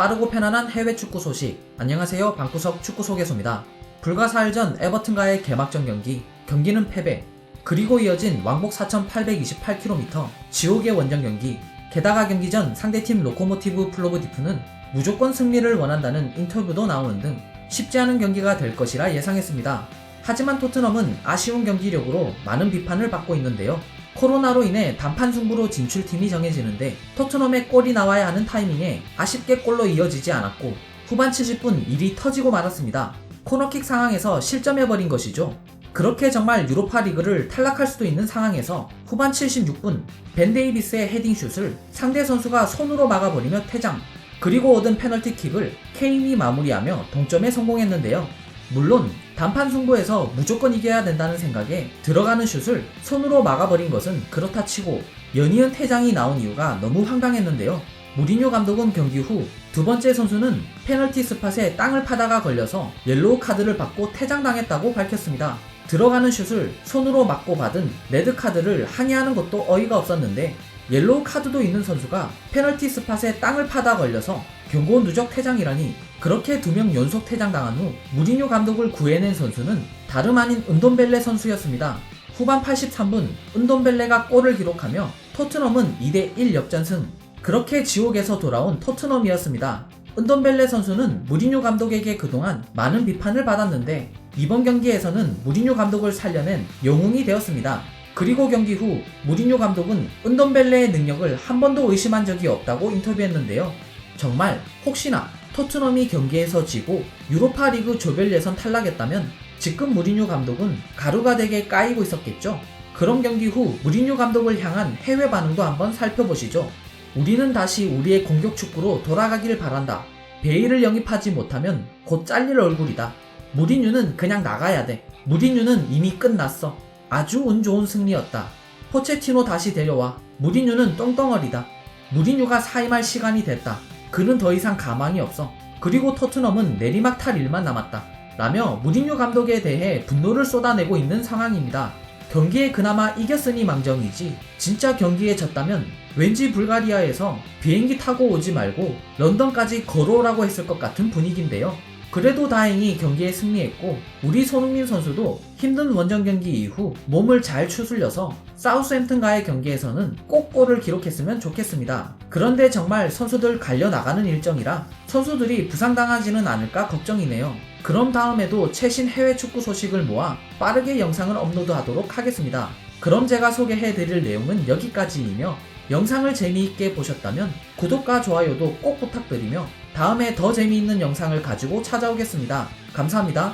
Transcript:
빠르고 편안한 해외 축구 소식. 안녕하세요. 방구석 축구 소개소입니다. 불과 4일 전 에버튼과의 개막전 경기, 경기는 패배. 그리고 이어진 왕복 4,828km 지옥의 원정 경기. 게다가 경기 전 상대팀 로코모티브 플로브디프는 무조건 승리를 원한다는 인터뷰도 나오는 등 쉽지 않은 경기가 될 것이라 예상했습니다. 하지만 토트넘은 아쉬운 경기력으로 많은 비판을 받고 있는데요. 코로나로 인해 단판 승부로 진출팀이 정해지는데 토트넘의 골이 나와야 하는 타이밍에 아쉽게 골로 이어지지 않았고 후반 70분 일이 터지고 말았습니다. 코너킥 상황에서 실점해버린 것이죠. 그렇게 정말 유로파 리그를 탈락할 수도 있는 상황에서 후반 76분 벤 데이비스의 헤딩슛을 상대 선수가 손으로 막아버리며 퇴장 그리고 얻은 페널티킥을 케인이 마무리하며 동점에 성공했는데요. 물론 단판 승부에서 무조건 이겨야 된다는 생각에 들어가는 슛을 손으로 막아버린 것은 그렇다 치고 연이은 퇴장이 나온 이유가 너무 황당했는데요. 무리뉴 감독은 경기 후 두 번째 선수는 페널티 스팟에 땅을 파다가 걸려서 옐로우 카드를 받고 퇴장당했다고 밝혔습니다. 들어가는 슛을 손으로 맞고 받은 레드 카드를 항의하는 것도 어이가 없었는데 옐로우 카드도 있는 선수가 페널티 스팟에 땅을 파다 걸려서 경고 누적 퇴장이라니 그렇게 두 명 연속 퇴장당한 후 무리뉴 감독을 구해낸 선수는 다름 아닌 은돈벨레 선수였습니다. 후반 83분 은돈벨레가 골을 기록하며 토트넘은 2대1 역전승 그렇게 지옥에서 돌아온 토트넘이었습니다. 은돈벨레 선수는 무리뉴 감독에게 그동안 많은 비판을 받았는데 이번 경기에서는 무리뉴 감독을 살려낸 영웅이 되었습니다. 그리고 경기 후 무리뉴 감독은 은돈벨레의 능력을 한 번도 의심한 적이 없다고 인터뷰했는데요. 정말 혹시나 토트넘이 경기에서 지고 유로파 리그 조별 예선 탈락했다면 지금 무리뉴 감독은 가루가 되게 까이고 있었겠죠. 그런 경기 후 무리뉴 감독을 향한 해외 반응도 한번 살펴보시죠. 우리는 다시 우리의 공격 축구로 돌아가길 바란다. 베일을 영입하지 못하면 곧 잘릴 얼굴이다. 무리뉴는 그냥 나가야 돼. 무리뉴는 이미 끝났어. 아주 운 좋은 승리였다. 포체티노 다시 데려와. 무리뉴는 똥덩어리다. 무리뉴가 사임할 시간이 됐다. 그는 더 이상 가망이 없어. 그리고 토트넘은 내리막 탈 일만 남았다. 라며 무리뉴 감독에 대해 분노를 쏟아내고 있는 상황입니다. 경기에 그나마 이겼으니 망정이지 진짜 경기에 졌다면 왠지 불가리아에서 비행기 타고 오지 말고 런던까지 걸어오라고 했을 것 같은 분위기인데요. 그래도 다행히 경기에 승리했고 우리 손흥민 선수도 힘든 원정 경기 이후 몸을 잘 추슬려서 사우스햄튼과의 경기에서는 꼭 골을 기록했으면 좋겠습니다. 그런데 정말 선수들 갈려 나가는 일정이라 선수들이 부상당하지는 않을까 걱정이네요. 그럼 다음에도 최신 해외 축구 소식을 모아 빠르게 영상을 업로드하도록 하겠습니다. 그럼 제가 소개해드릴 내용은 여기까지이며 영상을 재미있게 보셨다면 구독과 좋아요도 꼭 부탁드리며 다음에 더 재미있는 영상을 가지고 찾아오겠습니다. 감사합니다.